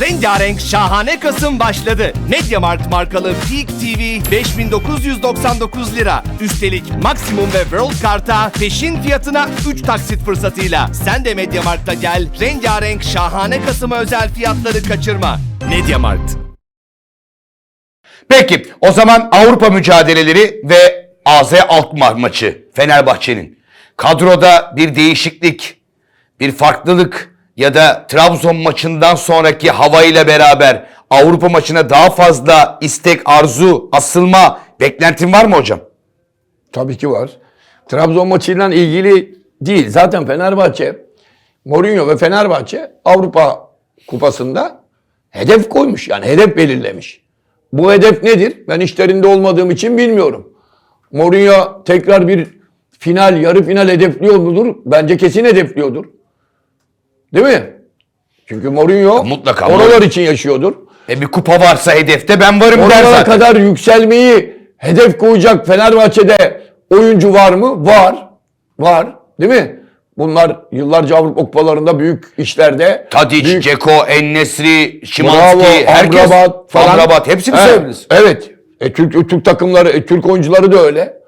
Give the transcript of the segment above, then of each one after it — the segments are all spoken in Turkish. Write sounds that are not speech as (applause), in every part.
Rengarenk şahane Kasım başladı. Mediamarkt markalı Peak TV 5999 lira. Üstelik maksimum ve World Kart'a peşin fiyatına 3 taksit fırsatıyla. Sen de Mediamarkt'a gel. Rengarenk şahane Kasım'a özel fiyatları kaçırma. Mediamarkt. Peki o zaman Avrupa mücadeleleri ve AZ Alkmaar maçı Fenerbahçe'nin. Kadroda bir değişiklik, bir farklılık ya da Trabzon maçından sonraki havayla beraber Avrupa maçına daha fazla istek, arzu, asılma beklentin var mı hocam? Tabii ki var. Trabzon maçıyla ilgili değil. Zaten Fenerbahçe, Mourinho ve Fenerbahçe Avrupa Kupası'nda hedef koymuş. Yani hedef belirlemiş. Bu hedef nedir? Ben işlerinde olmadığım için bilmiyorum. Mourinho tekrar bir final, yarı final hedefliyor mudur? Bence kesin hedefliyordur. Değil mi? Çünkü Mourinho mutlaka. oralar için yaşıyordur. E bir kupa varsa hedefte ben varım der Oralara zaten. kadar yükselmeyi hedef koyacak Fenerbahçe'de oyuncu var mı? Var. Var. Değil mi? Bunlar yıllarca Avrupa kupalarında büyük işlerde. Tadic, büyük, Ceko, Ennesri, Şimanski, herkes. Amrabat falan. Amrabat, hepsini Evet, sayabiliriz. Evet. E, Türk, Türk takımları, e, Türk oyuncuları da öyle.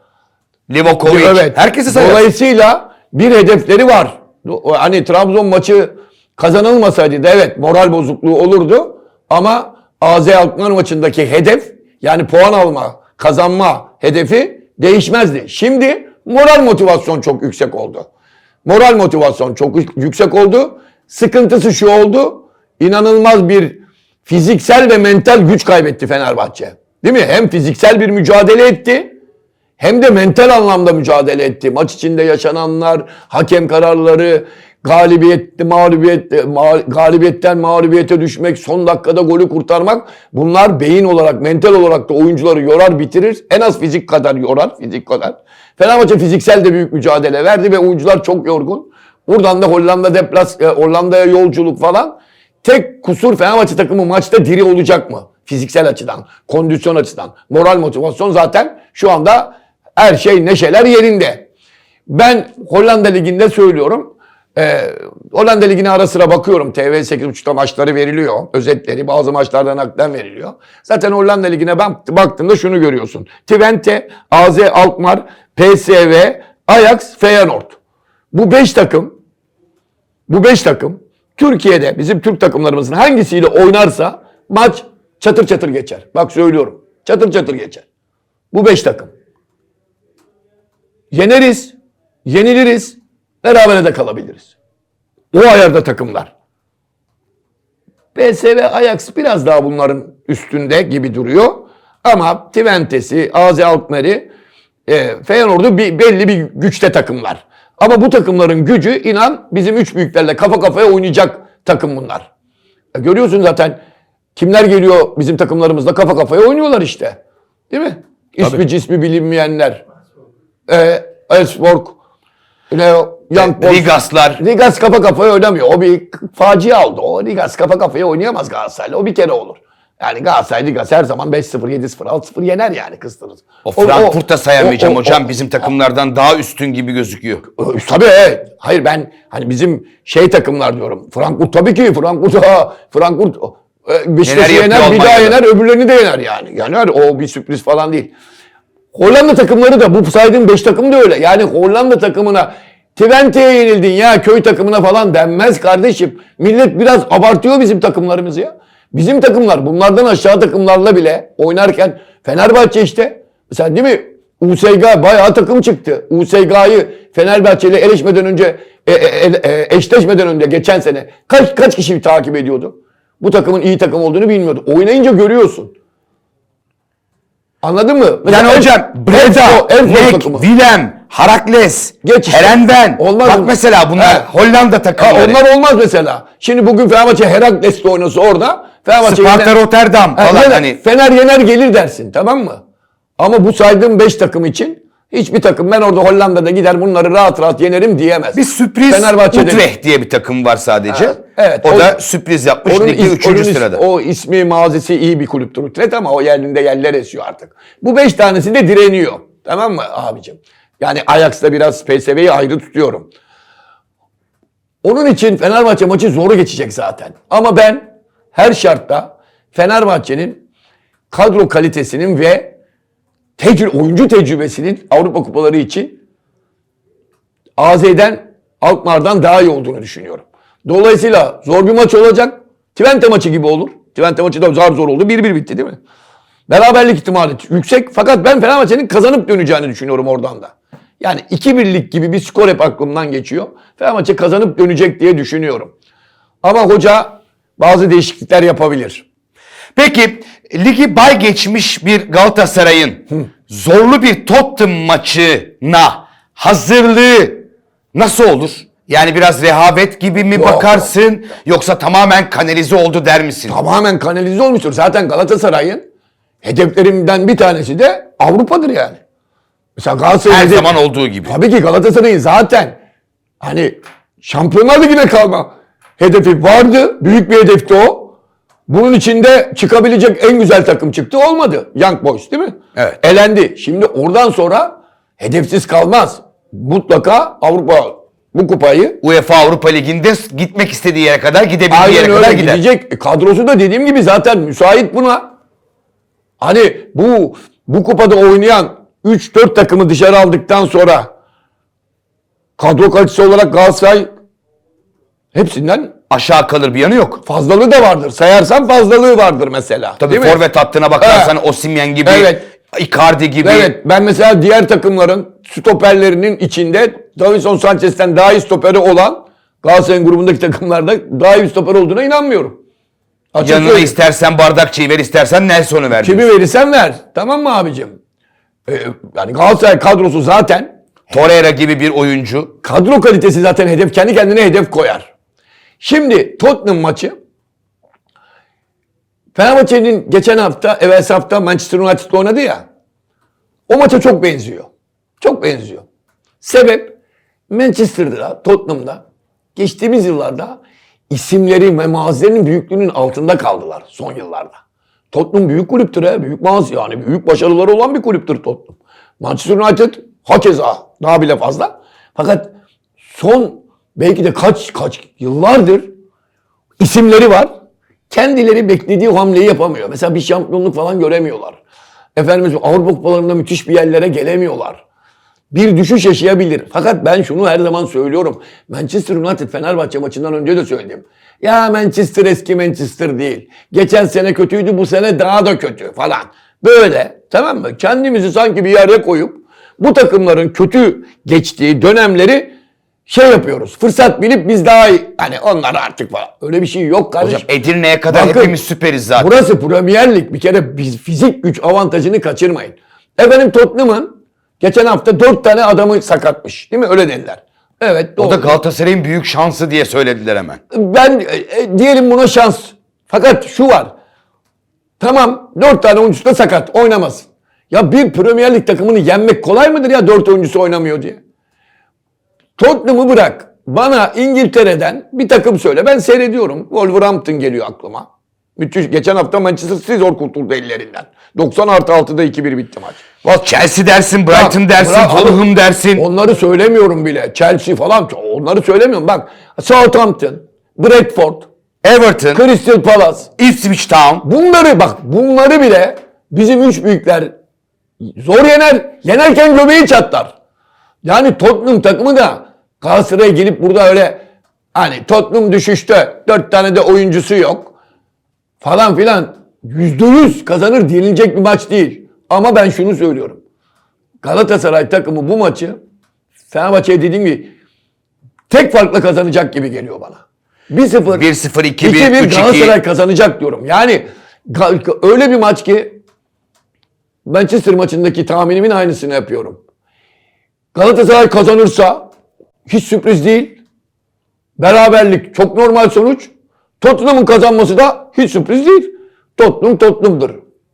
Livakovic, Evet. herkesi sayarız. Dolayısıyla bir hedefleri var. Hani Trabzon maçı kazanılmasaydı evet moral bozukluğu olurdu. Ama AZ Alkmaar maçındaki hedef yani puan alma, kazanma hedefi değişmezdi. Şimdi moral motivasyon çok yüksek oldu. Moral motivasyon çok yüksek oldu. Sıkıntısı şu oldu. İnanılmaz bir fiziksel ve mental güç kaybetti Fenerbahçe. Değil mi? Hem fiziksel bir mücadele etti hem de mental anlamda mücadele etti. Maç içinde yaşananlar, hakem kararları, galibiyet, mağlubiyet, ma- galibiyetten mağlubiyete düşmek, son dakikada golü kurtarmak bunlar beyin olarak, mental olarak da oyuncuları yorar, bitirir. En az fizik kadar yorar, fizik kadar. Fenerbahçe fiziksel de büyük mücadele verdi ve oyuncular çok yorgun. Buradan da Hollanda deplas, e, Hollanda'ya yolculuk falan. Tek kusur Fenerbahçe takımı maçta diri olacak mı? Fiziksel açıdan, kondisyon açıdan, moral motivasyon zaten şu anda her şey neşeler yerinde. Ben Hollanda Ligi'nde söylüyorum. Ee, Hollanda Ligi'ne ara sıra bakıyorum. TV 8.30'da maçları veriliyor. Özetleri bazı maçlardan naklen veriliyor. Zaten Hollanda Ligi'ne bak, baktığında şunu görüyorsun. Twente, AZ Alkmaar, PSV, Ajax, Feyenoord. Bu beş takım bu beş takım Türkiye'de bizim Türk takımlarımızın hangisiyle oynarsa maç çatır çatır geçer. Bak söylüyorum. Çatır çatır geçer. Bu beş takım. Yeneriz, yeniliriz, berabere de kalabiliriz. O ayarda takımlar. PSV Ajax biraz daha bunların üstünde gibi duruyor. Ama Twente'si, AZ Alkmaar'ı, e, Feyenoord'u bir, belli bir güçte takımlar. Ama bu takımların gücü inan bizim üç büyüklerle kafa kafaya oynayacak takım bunlar. E, görüyorsun zaten kimler geliyor bizim takımlarımızla kafa kafaya oynuyorlar işte. Değil mi? İsmi cismi bilinmeyenler. E, Elfsborg, o, Young Boys. Rigaslar. Ligas kafa kafaya oynamıyor. O bir facia oldu. O Ligas kafa kafaya oynayamaz Galatasaray'la. O bir kere olur. Yani Galatasaray Ligas her zaman 5-0, 7-0, 6-0 yener yani kıstırır. O Frankfurt'ta sayamayacağım o- o- hocam. o- Bizim takımlardan daha üstün gibi gözüküyor. Tabii evet. Hayır ben hani bizim şey takımlar diyorum. Frankfurt tabii ki Frankfurt ha, Frankfurt e, Beşiktaş'ı yapıyor yener bir daha yener öbürlerini de yener yani. Yani o bir sürpriz falan değil. Hollanda takımları da bu saydığım 5 takım da öyle. Yani Hollanda takımına Twente'ye yenildin ya köy takımına falan denmez kardeşim. Millet biraz abartıyor bizim takımlarımızı ya. Bizim takımlar bunlardan aşağı takımlarla bile oynarken Fenerbahçe işte. Sen değil mi? USG bayağı takım çıktı. USG'yi Fenerbahçe ile eleşmeden önce e, e, e, eşleşmeden önce geçen sene kaç kaç kişi takip ediyordu? Bu takımın iyi takım olduğunu bilmiyordu. Oynayınca görüyorsun. Anladın mı? Mesela Yani en- hocam Breda, Nek. Willem, Harakles, Geç işte. Herenven. Olmaz Bak mı? mesela bunlar He. Hollanda Ha, takımları. onlar olmaz mesela. Şimdi bugün Fenerbahçe Herakles'te oynasa orada Fenerbahçe Sparta yener- Rotterdam Ha, falan yener- hani. Fener yener gelir dersin tamam mı? Ama bu saydığım 5 takım için hiçbir takım ben orada Hollanda'da gider bunları rahat rahat yenerim diyemez. Bir sürpriz Fenerbahçe'de- Utrecht diye bir takım var sadece. Ha, evet. O, O- da sürpriz yapmış. Onun Ligi is- 3. onun is- sırada. O ismi mazisi iyi bir kulüptür Utrecht ama o yerinde yerler esiyor artık. Bu beş tanesi de direniyor. Tamam mı abicim? Yani Ajax'ta biraz PSV'yi ayrı tutuyorum. Onun için Fenerbahçe maçı zoru geçecek zaten. Ama ben her şartta Fenerbahçe'nin kadro kalitesinin ve tecrü oyuncu tecrübesinin Avrupa kupaları için AZ'den Alkmaar'dan daha iyi olduğunu düşünüyorum. Dolayısıyla zor bir maç olacak. Twente maçı gibi olur. Twente maçı da zar zor oldu. 1-1 bitti değil mi? Beraberlik ihtimali yüksek. Fakat ben Fenerbahçe'nin kazanıp döneceğini düşünüyorum oradan da. Yani 2-1'lik gibi bir skor hep aklımdan geçiyor. Fenerbahçe kazanıp dönecek diye düşünüyorum. Ama hoca bazı değişiklikler yapabilir. Peki ligi bay geçmiş bir Galatasaray'ın zorlu bir Tottenham maçına hazırlığı nasıl olur? Yani biraz rehavet gibi mi Yok. bakarsın yoksa tamamen kanalize oldu der misin? Tamamen kanalize olmuştur. Zaten Galatasaray'ın hedeflerinden bir tanesi de Avrupa'dır yani. Mesela Galatasaray Her hedef- zaman olduğu gibi. Tabii ki Galatasaray'ın zaten hani Şampiyonlar Ligi'ne kalma hedefi vardı. Büyük bir hedefti o. Bunun içinde çıkabilecek en güzel takım çıktı. Olmadı. Young Boys değil mi? Evet. Elendi. Şimdi oradan sonra hedefsiz kalmaz. Mutlaka Avrupa bu kupayı UEFA Avrupa Ligi'nde gitmek istediği yere kadar gidebildiği Aynen yere öyle kadar gider. gidecek. E, Kadrosu da dediğim gibi zaten müsait buna. Hani bu bu kupada oynayan 3-4 takımı dışarı aldıktan sonra kadro kalitesi olarak Galatasaray hepsinden Aşağı kalır bir yanı yok. fazlalığı da vardır. Sayarsan fazlalığı vardır mesela. Tabii Değil mi? forvet hattına bakarsan Osimhen gibi, Evet. Icardi gibi. Evet ben mesela diğer takımların stoperlerinin içinde Davinson Sanchez'ten daha iyi stoperi olan Galatasaray'ın grubundaki takımlarda daha iyi bir stoper olduğuna inanmıyorum. Açık Yanına söyleyeyim. istersen Bardakçı'yı ver istersen Nelson'u ver. Kimi verirsen ver. Tamam mı abicim? Ee, yani Galatasaray kadrosu zaten Torreira gibi bir oyuncu. kadro kalitesi zaten hedef kendi kendine hedef koyar. Şimdi Tottenham maçı Fenerbahçe'nin geçen hafta, evvel hafta Manchester United'la oynadı ya. O maça çok benziyor. Çok benziyor. Sebep Manchester'da, Tottenham'da geçtiğimiz yıllarda isimleri ve mazilerinin büyüklüğünün altında kaldılar son yıllarda. Tottenham büyük kulüptür he, büyük mazi yani büyük başarıları olan bir kulüptür Tottenham. Manchester United hakeza daha bile fazla. Fakat son belki de kaç kaç yıllardır isimleri var. Kendileri beklediği hamleyi yapamıyor. Mesela bir şampiyonluk falan göremiyorlar. Efendim Avrupa kupalarında müthiş bir yerlere gelemiyorlar. Bir düşüş yaşayabilir. Fakat ben şunu her zaman söylüyorum. Manchester United Fenerbahçe maçından önce de söyledim. Ya Manchester eski Manchester değil. Geçen sene kötüydü bu sene daha da kötü falan. Böyle tamam mı? Kendimizi sanki bir yere koyup bu takımların kötü geçtiği dönemleri şey yapıyoruz. Fırsat bilip biz daha iyi. Hani onlar artık falan. Öyle bir şey yok kardeşim. Hocam Edirne'ye kadar Bakın, hepimiz süperiz zaten. Burası Premier Lig. Bir kere biz fizik güç avantajını kaçırmayın. Efendim Tottenham'ın geçen hafta dört tane adamı sakatmış. Değil mi? Öyle dediler. Evet doğru. O da Galatasaray'ın büyük şansı diye söylediler hemen. ben e, e, diyelim buna şans. Fakat şu var. Tamam dört tane oyuncusu da sakat. Oynamasın. Ya bir Premier Lig takımını yenmek kolay mıdır ya dört oyuncusu oynamıyor diye? Tottenham'ı bırak. Bana İngiltere'den bir takım söyle. Ben seyrediyorum. Wolverhampton geliyor aklıma. Müthiş. Geçen hafta Manchester City zor kurtuldu ellerinden. 90 artı 6'da 2-1 bitti maç. Bak Chelsea dersin, Brighton Bak, dersin, Fulham dersin. Onları söylemiyorum bile. Chelsea falan onları söylemiyorum. Bak Southampton, Bradford, Everton, Crystal Palace. Ipswich Town. Bunları bak bunları bile bizim üç büyükler zor yener. Yenerken göbeği çatlar. Yani Tottenham takımı da Galatasaray'a gelip burada öyle hani Tottenham düşüşte dört tane de oyuncusu yok falan filan yüzde yüz kazanır denilecek bir maç değil. Ama ben şunu söylüyorum. Galatasaray takımı bu maçı Fenerbahçe'ye dediğim gibi tek farkla kazanacak gibi geliyor bana. 1-0 1-0, 2-1, 2-1 3-2. Galatasaray kazanacak diyorum. Yani öyle bir maç ki Manchester maçındaki tahminimin aynısını yapıyorum. Galatasaray kazanırsa hiç sürpriz değil. Beraberlik çok normal sonuç. Tottenham'ın kazanması da hiç sürpriz değil. Tottenham Tottenham'dır.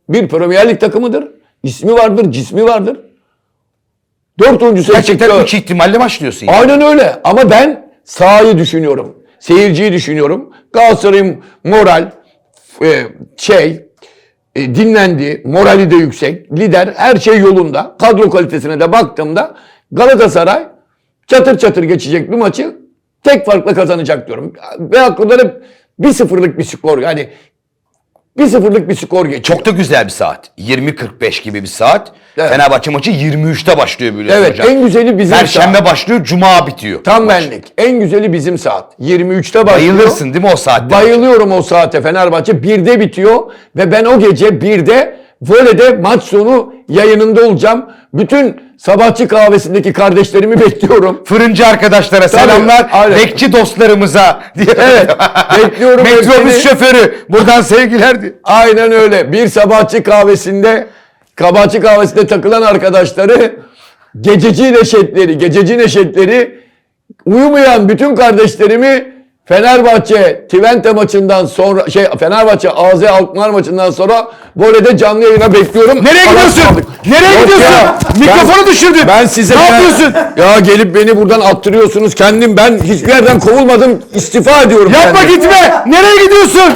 Bir Premier Lig takımıdır. İsmi vardır, cismi vardır. Dört oyuncusu Gerçekten 3 ihtimalle başlıyorsun. yani. Aynen öyle. Ama ben sahayı düşünüyorum. Seyirciyi düşünüyorum. Galatasaray'ın moral e, şey e, dinlendi. Morali de yüksek. Lider her şey yolunda. Kadro kalitesine de baktığımda Galatasaray çatır çatır geçecek bir maçı tek farkla kazanacak diyorum. Ve aklımda hep bir sıfırlık bir skor. Yani 1-0'lık bir skor geçiyor. Çok da güzel bir saat. 20.45 gibi bir saat. Evet. Fenerbahçe maçı 23'te başlıyor biliyorsun Evet hocam. en güzeli bizim Perşembe saat. başlıyor, Cuma bitiyor. Tam benlik. En güzeli bizim saat. 23'te başlıyor. Bayılırsın değil mi o saatte? Bayılıyorum o saate Fenerbahçe. 1'de bitiyor ve ben o gece 1'de Vole'de maç sonu yayınında olacağım. Bütün sabahçı kahvesindeki kardeşlerimi (laughs) bekliyorum. Fırıncı arkadaşlara selamlar. aynen. Bekçi dostlarımıza diye. Evet, bekliyorum (laughs) Metrobüs şoförü. Buradan sevgiler diye. Aynen öyle. Bir sabahçı kahvesinde sabahçı kahvesinde takılan arkadaşları gececi neşetleri, gececi neşetleri uyumayan bütün kardeşlerimi Fenerbahçe Twente maçından sonra şey Fenerbahçe AZ Alkmaar maçından sonra Vole'de canlı yayına bekliyorum. Nereye gidiyorsun? Nereye Yok gidiyorsun? ya, Mikrofonu ben- düşürdün. Ben size Ne ya- yapıyorsun? Ya gelip beni buradan attırıyorsunuz. Kendim ben hiçbir yerden kovulmadım. istifa ediyorum. Yapma kendim. gitme. Nereye gidiyorsun?